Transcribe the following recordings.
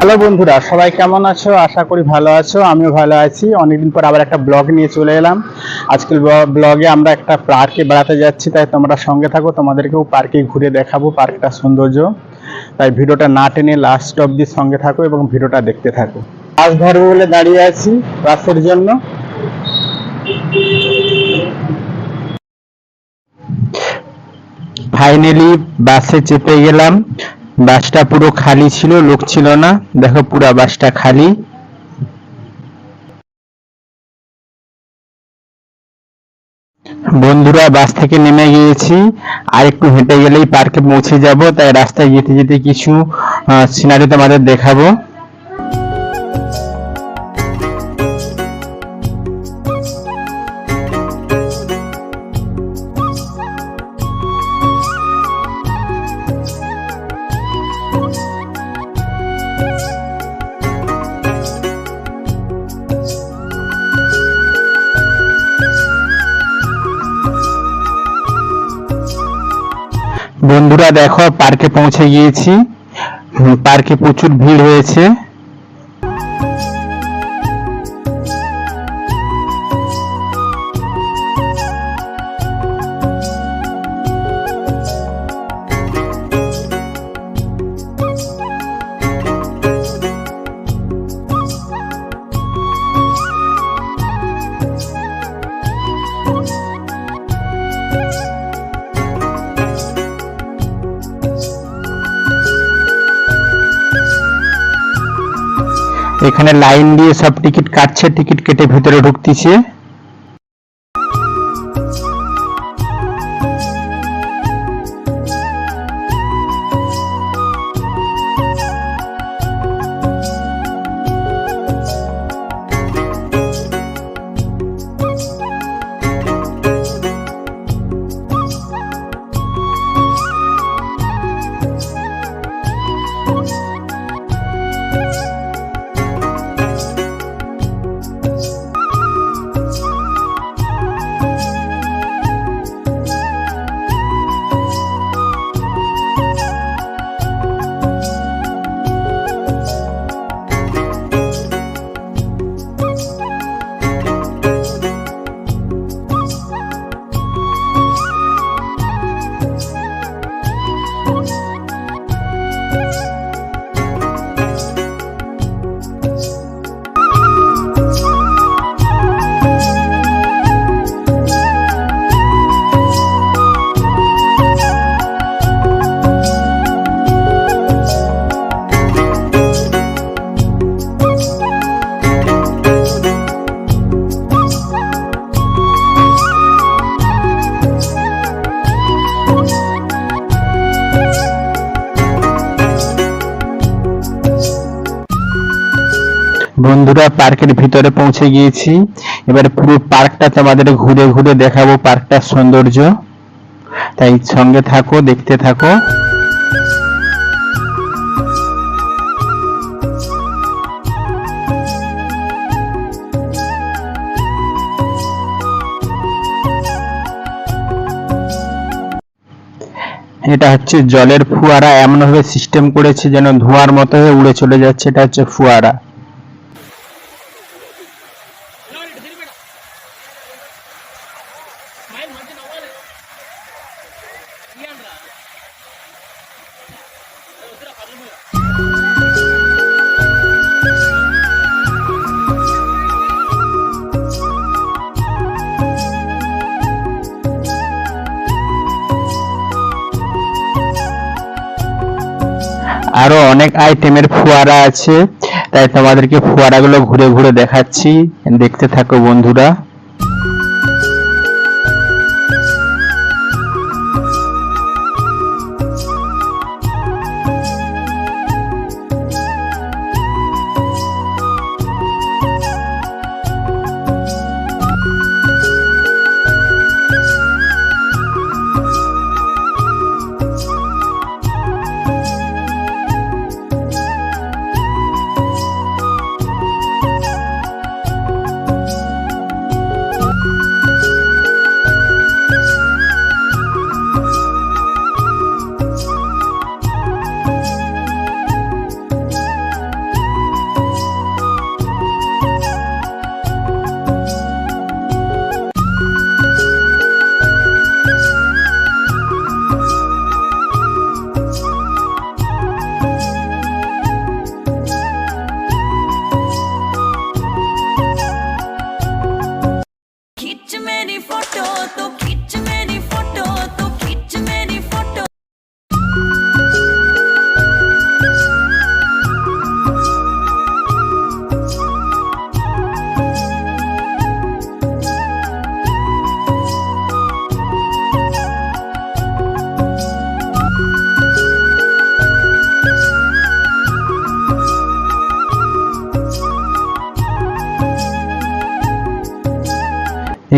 Hello বন্ধুরা, সবাই কেমন আছো? আশা করি ভালো আছো, আমিও ভালো আছি। অনেকদিন পর আবার একটা ব্লগ নিয়ে চলে এলাম। আজকের ব্লগে আমরা একটা পার্কে বেড়াতে যাচ্ছি, তাই তোমরা সঙ্গে থাকো, তোমাদেরকেও পার্কে ঘুরে দেখাবো পার্কটা সৌন্দর্য। তাই ভিডিওটা না টেনে লাস্ট অবধি সঙ্গে থাকো এবং ভিডিওটা দেখতে থাকো। বাস ধরবো বলে দাঁড়িয়ে আছি বাসের জন্য। ফাইনালি বাসে চেপে গেলাম। বাসটা পুরো খালি ছিল, লোক ছিল না। দেখো পুরো বাসটা খালি। বন্ধুরা, বাস থেকে নেমে গিয়েছি। আর একটু হেঁটে গেলেই পার্কে পৌঁছে যাব, তাই রাস্তায় যেতে যেতে কিছু সিনারি তোমাদের দেখাবো। বন্ধুরা দেখো পার্কে পৌঁছে গিয়েছি। পার্কে প্রচুর ভিড় হয়েছে। এখানে লাইন দিয়ে সব টিকিট কাটছে টিকিট কেটে ভিতরে ঢুকতেছে। বন্ধুরা, পার্কের ভিতরে পৌঁছে গিয়েছি। এবার পুরো পার্কটা তোমাদের ঘুরে ঘুরে দেখাবো, পার্কটার সৌন্দর্য। তাই সঙ্গে থাকো, দেখতে থাকো। এটা হচ্ছে জলের ফুয়ারা। এমনভাবে সিস্টেম করেছে যেন ধোঁয়ার মতো হয়ে উড়ে চলে যাচ্ছে। এটা হচ্ছে ফুয়ারা। আরও অনেক আইটেমের ফোয়ারা আছে। তাই তোমাদেরকে ফোয়ারাগুলো ঘুরে ঘুরে দেখাচ্ছি। দেখতে থাকো বন্ধুরা।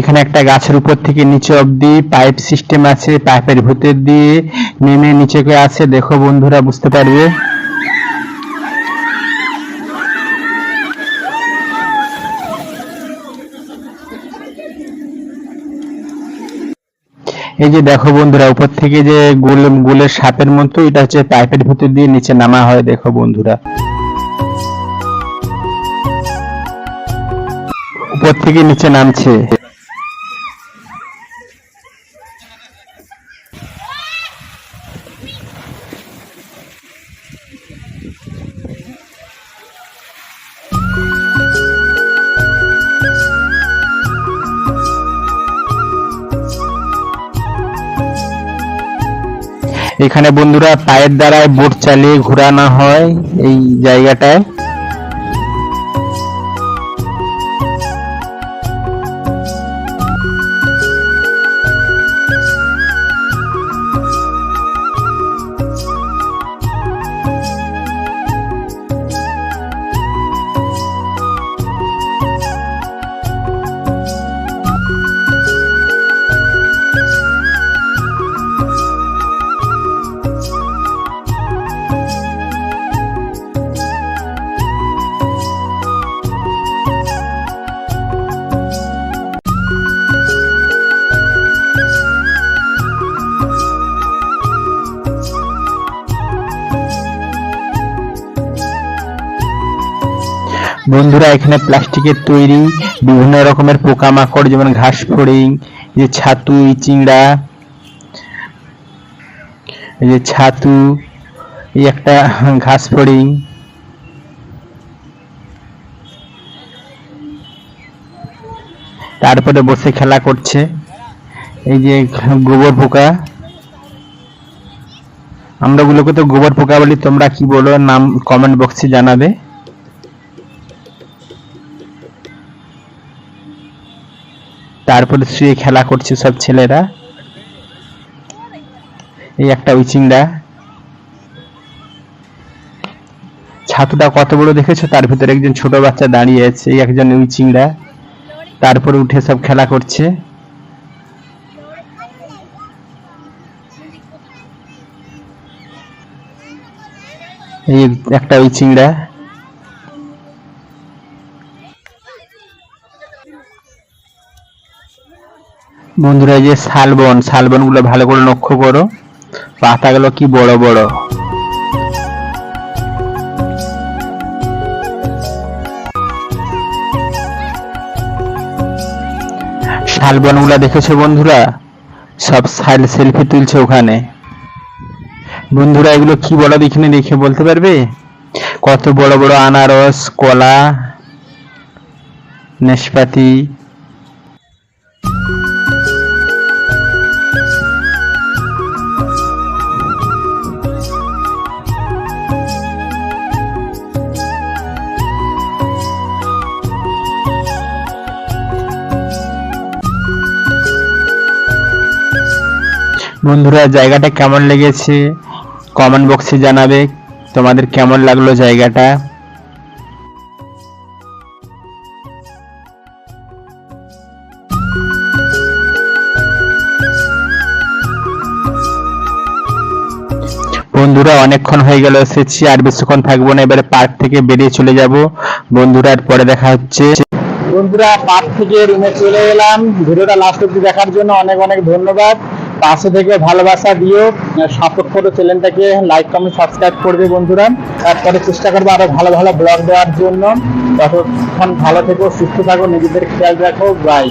এখানে একটা গাছের উপর থেকে নিচে অবধি পাইপ সিস্টেম আছে, পাইপের ভিতর দিয়ে নেমে নিচে আছে দেখো বন্ধুরা, বুঝতে পারবে? এই যে দেখো বন্ধুরা, উপর থেকে যে গোল, গোলের সাপের মতো, এটা হচ্ছে পাইপের ভিতর দিয়ে নিচে নামা হয়। দেখো বন্ধুরা। উপর থেকে নিচে নামছে। এখানে বন্ধুরা পায়ের দ্বারায় বোট চালিয়ে ঘোরানো হয় এই জায়গাটায়। বন্ধুরা, এখানে প্লাস্টিকের তৈরি বিভিন্ন রকমের পোকামাকড়, যেমন ঘাস ফড়িং যে ছাতু, চিংড়া, এই যে ছাতু, এই একটা ঘাস ফড়িং। তারপরে বসে খেলা করছে। এই যে গোবর পোকা। আমরা ওগুলোকে তো গোবর পোকা বলি, তোমরা কি বলো? নাম কমেন্ট বক্সে জানাবে। তারপরে শুয়ে খেলা করছে সব ছেলেরা। এই একটা উইচিংড়া। ছাতুটা কত বড় দেখেছ? তার ভিতরে একজন ছোট বাচ্চা দাঁড়িয়ে আছে, এই একজন উইচিংড়া। তারপরে উঠে সব খেলা করছে। এই একটা উইচিংড়া। বন্ধুরা যে শালবন শালবনগুলো ভালো করে লক্ষ্য করো। পাতাগুলো কি বড় বড়। শালবনগুলা দেখেছ বন্ধুরা? সব সাইড সেলফি তুলছে ওখানে। বন্ধুরা, এগুলো কি বলো দেখিনি, দেখে বলতে পারবে? কত বড় বড় আনারস, কলা নেশপাতি বন্ধুরা, জায়গাটা কেমন লেগেছে? কমেন্ট বক্সে জানাবে। তোমাদের কেমন লাগল জায়গাটা? বন্ধুরা, অনেকক্ষণ হয়ে গেল এসেছি, আর বেশিক্ষণ থাকব না। এবারে পার্ক থেকে বেরিয়ে চলে যাব। বন্ধুরা পরে দেখা হচ্ছে। বন্ধুরা পার্ক থেকে রুমে চলে এলাম। ভিডিওটা লাস্ট অব্দি দেখার জন্য অনেক অনেক ধন্যবাদ। পাশে থেকে ভালোবাসা দিও সাপোর্ট করো চ্যানেলটাকে লাইক কমেন্ট সাবস্ক্রাইব করবে বন্ধুরা। তারপরে চেষ্টা করব আরও ভালো ভালো ব্লগ দেওয়ার জন্য। ততক্ষণ ভালো থেকো, সুস্থ থাকো, নিজেদের খেয়াল রাখো। বাই